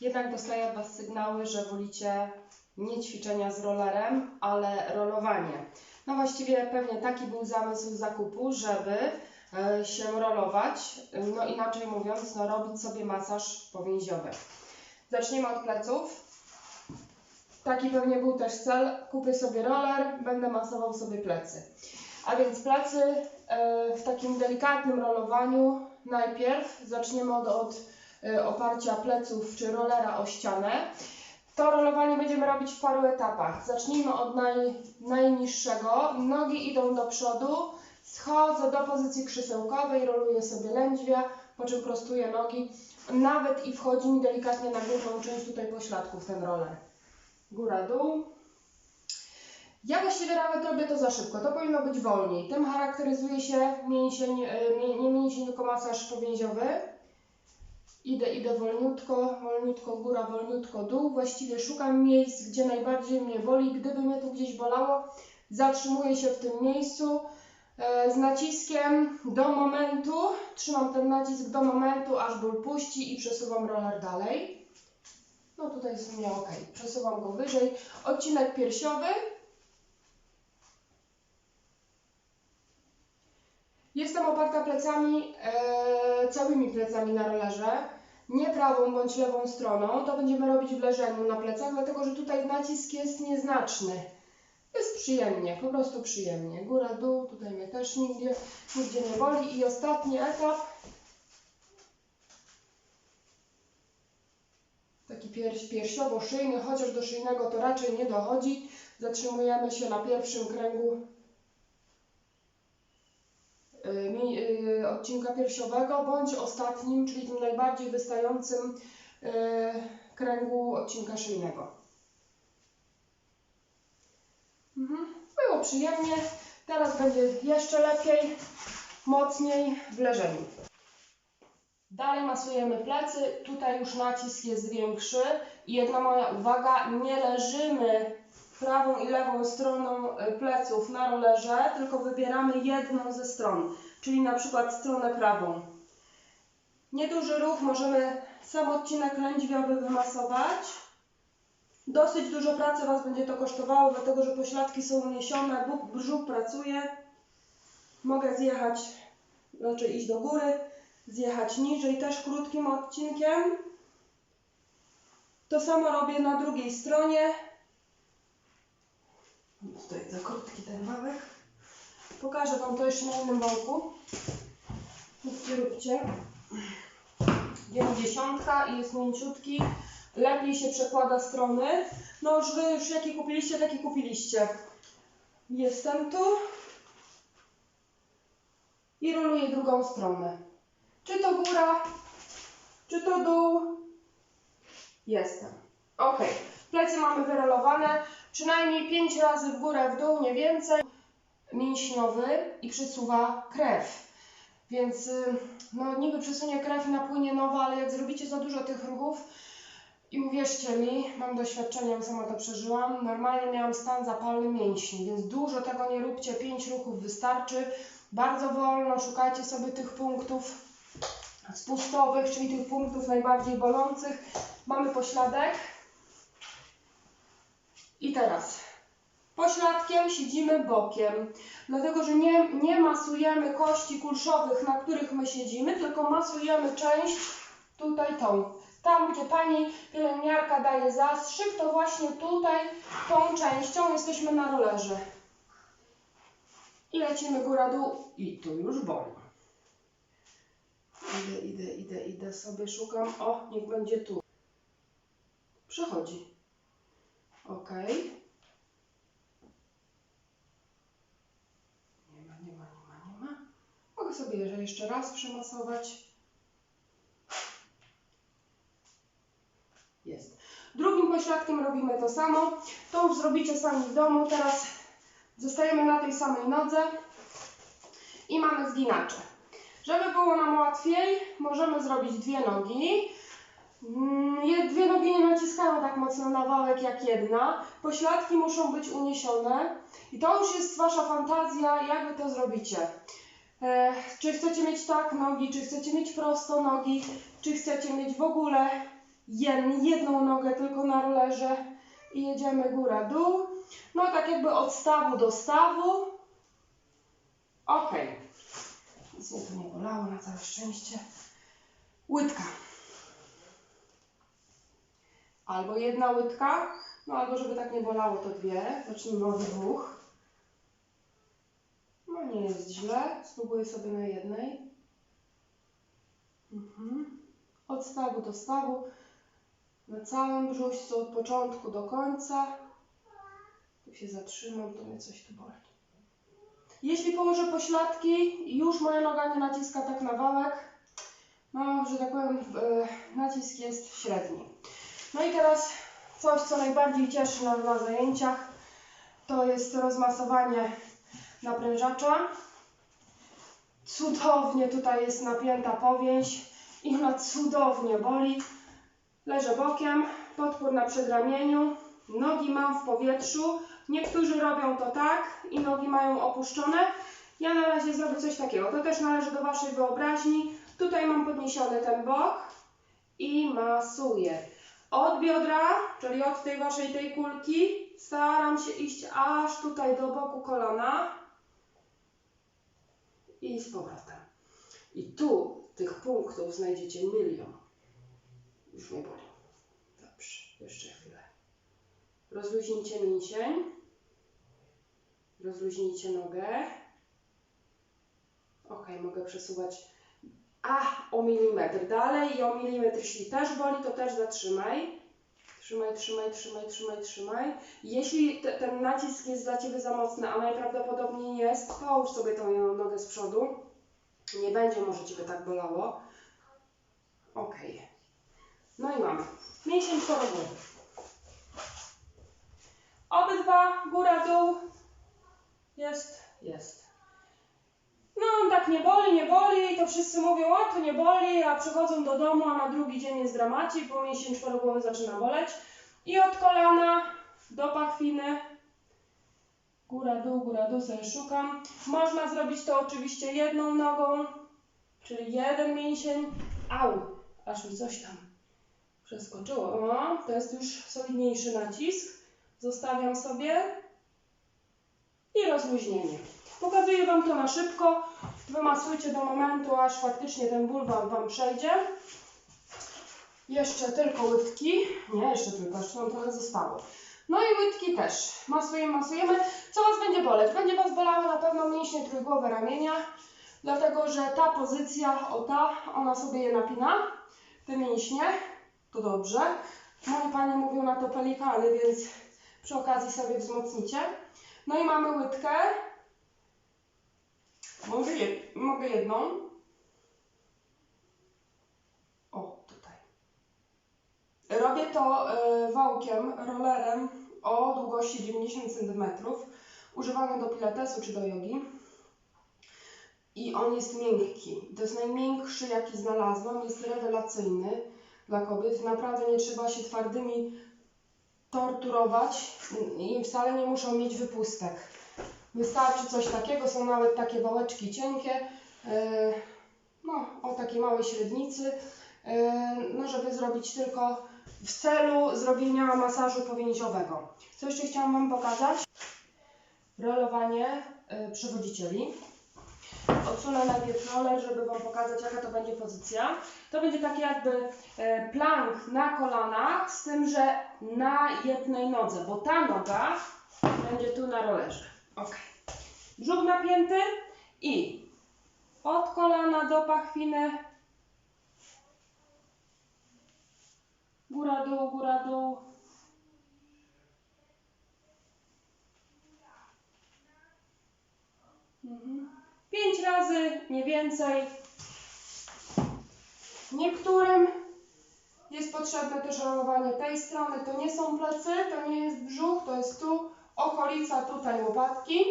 Jednak dostaję od Was sygnały, że wolicie nie ćwiczenia z rollerem, ale rolowanie. No właściwie pewnie taki był zamysł zakupu, żeby e, się rolować, no inaczej mówiąc, no robić sobie masaż powięziowy. Zaczniemy od pleców. Taki pewnie był też cel. Kupię sobie roller, będę masował sobie plecy. A więc plecy e, w takim delikatnym rolowaniu najpierw zaczniemy od, od oparcia pleców czy rollera o ścianę. To rolowanie będziemy robić w paru etapach. Zacznijmy od naj, najniższego. Nogi idą do przodu, schodzę do pozycji krzesełkowej, roluję sobie lędźwia, po czym prostuję nogi. Nawet i wchodzi mi delikatnie na górną część tutaj pośladków ten roller. Góra, dół. Ja właściwie nawet robię to za szybko, to powinno być wolniej. Tym charakteryzuje się mięsień, mie- nie mięsień, tylko masaż powięziowy. Idę, idę wolniutko, wolniutko góra, wolniutko dół. Właściwie szukam miejsc, gdzie najbardziej mnie boli. Gdyby mnie tu gdzieś bolało, zatrzymuję się w tym miejscu e, z naciskiem do momentu. Trzymam ten nacisk do momentu, aż ból puści i przesuwam roller dalej. No tutaj jest w sumie ok. Przesuwam go wyżej. Odcinek piersiowy. Jestem oparta plecami, e, całymi plecami na rollerze, nie prawą bądź lewą stroną. To będziemy robić w leżeniu na plecach, dlatego że tutaj nacisk jest nieznaczny. Jest przyjemnie, po prostu przyjemnie. Góra, dół, tutaj mnie też nigdzie, nigdzie nie boli. I ostatni etap. Taki pierś, piersiowo-szyjny, chociaż do szyjnego to raczej nie dochodzi. Zatrzymujemy się na pierwszym kręgu y, mi- y, odcinka piersiowego, bądź ostatnim, czyli tym najbardziej wystającym y, kręgu odcinka szyjnego. Mhm. Było przyjemnie, teraz będzie jeszcze lepiej, mocniej w leżeniu. Dalej masujemy plecy, tutaj już nacisk jest większy i jedna moja uwaga, nie leżymy prawą i lewą stroną y, pleców na rollerze, tylko wybieramy jedną ze stron, czyli na przykład stronę prawą. Nieduży ruch, możemy sam odcinek lędźwiowy wymasować. Dosyć dużo pracy Was będzie to kosztowało, dlatego że pośladki są uniesione, brzuch pracuje. Mogę zjechać, znaczy iść do góry, zjechać niżej, też krótkim odcinkiem. To samo robię na drugiej stronie. Tutaj za krótki ten wałek. Pokażę Wam to jeszcze na innym wałku. Róbcie, róbcie. Dziewięćdziesiątka i jest mięciutki. Lepiej się przekłada strony. No już Wy już kupiliście, taki kupiliście. Jestem tu. I roluję drugą stronę. Czy to góra, czy to dół. Jestem. Ok. Plecy mamy wyrolowane. Przynajmniej 5 razy w górę, w dół, nie więcej. Mięśniowy i przesuwa krew. Więc y, no niby przesunie krew napłynie nowa, ale jak zrobicie za dużo tych ruchów i uwierzcie mi, mam doświadczenie, bo sama to przeżyłam, normalnie miałam stan zapalny mięśni, więc dużo tego nie róbcie, 5 ruchów wystarczy. Bardzo wolno szukajcie sobie tych punktów spustowych, czyli tych punktów najbardziej bolących. Mamy pośladek. I teraz pośladkiem siedzimy bokiem, dlatego że nie, nie masujemy kości kulszowych, na których my siedzimy, tylko masujemy część tutaj tą. Tam, gdzie pani pielęgniarka daje zastrzyk, to właśnie tutaj tą częścią jesteśmy na rolerze. I lecimy góra-dół i tu już boli. Idę, idę, idę, idę sobie, szukam. O, niech będzie tu. Przechodzi. Ok. Nie ma, nie ma, nie ma, nie ma. Mogę sobie jeszcze- raz przemasować. Jest. Drugim pośladkiem robimy to samo. To już zrobicie sami w domu. Teraz zostajemy na tej samej nodze i mamy zginacze. Żeby było nam łatwiej, możemy zrobić dwie nogi. Mm, je- Dwie nogi nie naciskają tak mocno na wałek jak jedna. Pośladki muszą być uniesione i to już jest Wasza fantazja, jak Wy to zrobicie. E, czy chcecie mieć tak nogi, czy chcecie mieć prosto nogi, czy chcecie mieć w ogóle Jed- jedną nogę tylko na rollerze i jedziemy góra, dół. No tak jakby od stawu do stawu. Ok. Nic mnie tu nie bolało, na całe szczęście. Łydka. Albo jedna łydka, no albo żeby tak nie bolało, to dwie. Zacznijmy od dwóch. No nie jest źle. Spróbuję sobie na jednej. Mhm. Od stawu do stawu. Na całym brzuszcu, od początku do końca. Tu się zatrzymam, to mnie coś tu boli. Jeśli położę pośladki już moja noga nie naciska tak na wałek, no, że tak powiem, e, nacisk jest średni. No i teraz coś, co najbardziej cieszy nas na zajęciach, to jest rozmasowanie naprężacza. Cudownie tutaj jest napięta powięź i ona cudownie boli. Leżę bokiem, podpór na przedramieniu, nogi mam w powietrzu. Niektórzy robią to tak i nogi mają opuszczone. Ja na razie zrobię coś takiego. To też należy do Waszej wyobraźni. Tutaj mam podniesiony ten bok i masuję. Od biodra, czyli od tej Waszej tej kulki, staram się iść aż tutaj do boku kolana i z powrotem. I tu tych punktów znajdziecie milion. Już mnie boli. Dobrze, jeszcze chwilę. Rozluźnijcie mięsień. Rozluźnijcie nogę. Ok, mogę przesuwać. A, o milimetr dalej i o milimetr, jeśli też boli, to też zatrzymaj. Trzymaj, trzymaj, trzymaj, trzymaj, trzymaj. Jeśli te, ten nacisk jest dla Ciebie za mocny, a najprawdopodobniej jest, połóż sobie tą jedną nogę z przodu. Nie będzie może Ciebie tak bolało. Ok. No i mamy. Mięsień czworogłowy. Obydwa, góra, dół. Jest, jest. No, tak nie boli, nie boli, to wszyscy mówią, a to nie boli, a przychodzą do domu, a na drugi dzień jest dramacik, bo mięsień czworogłowy zaczyna boleć. I od kolana do pachwiny, góra, dół, góra, dół sobie szukam. Można zrobić to oczywiście jedną nogą, czyli jeden mięsień. Au, aż mi coś tam przeskoczyło. O, to jest już solidniejszy nacisk. Zostawiam sobie i rozluźnienie. Pokazuję Wam to na szybko. Wymasujcie do momentu, aż faktycznie ten ból Wam, wam przejdzie. Jeszcze tylko łydki. Nie, jeszcze tylko, jeszcze nam trochę zostało. No i łydki też. Masujemy, masujemy. Co Was będzie boleć? Będzie Was bolało na pewno mięśnie trójgłowe ramienia, dlatego że ta pozycja, o ta, ona sobie je napina. Te mięśnie, to dobrze. Moje panie mówią na to pelikany, więc przy okazji sobie wzmocnicie. No i mamy łydkę. Mogę, jed mogę jedną. O, tutaj. Robię to y, wałkiem, rollerem o długości 90 cm, używany do pilatesu czy do jogi. I on jest miękki. To jest najmiększy, jaki znalazłam. Jest rewelacyjny dla kobiet. Naprawdę nie trzeba się twardymi torturować i wcale nie muszą mieć wypustek. Wystarczy coś takiego, są nawet takie wałeczki cienkie, yy, no o takiej małej średnicy, yy, no żeby zrobić tylko w celu zrobienia masażu powięziowego. Co jeszcze chciałam Wam pokazać? Rolowanie yy, przewodzicieli. Odsunę najpierw roller, żeby Wam pokazać jaka to będzie pozycja. To będzie taki jakby e, plank na kolanach, z tym, że na jednej nodze, bo ta noga będzie tu na rollerze. Ok. Brzuch napięty i od kolana do pachwiny. Góra, dół, góra, dół. Mhm. Pięć razy, nie więcej. Niektórym jest potrzebne też rolowanie tej strony. To nie są plecy, to nie jest brzuch, to jest tu okolica tutaj łopatki.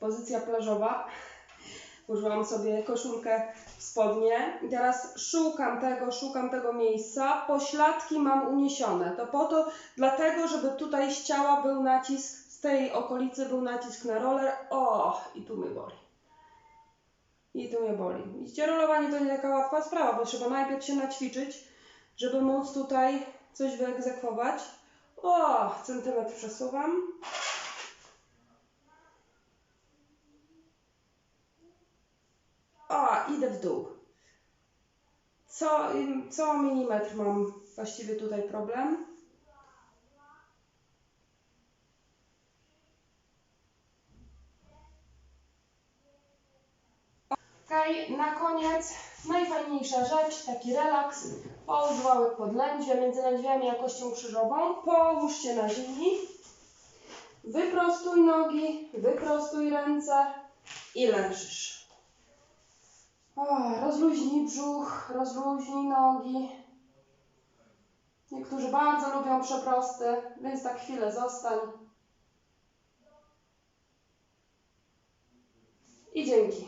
Pozycja plażowa. Użyłam sobie koszulkę, spodnie. I teraz szukam tego, szukam tego miejsca. Pośladki mam uniesione. To po to, dlatego, żeby tutaj z ciała był nacisk, z tej okolicy był nacisk na roller. O, i tu mnie boli. i tu mnie boli. Widzicie, rolowanie to nie taka łatwa sprawa, bo trzeba najpierw się naćwiczyć, żeby móc tutaj coś wyegzekwować. O, centymetr przesuwam. O, idę w dół. Co, co milimetr mam właściwie tutaj problem. Okej, na koniec najfajniejsza rzecz, taki relaks. Połóż łałek pod lędźwie, między lędźwiami a kością krzyżową. Połóż się na ziemi. Wyprostuj nogi, wyprostuj ręce i leżysz. O, rozluźnij brzuch, rozluźnij nogi. Niektórzy bardzo lubią przeprosty, więc tak chwilę zostań. I dzięki.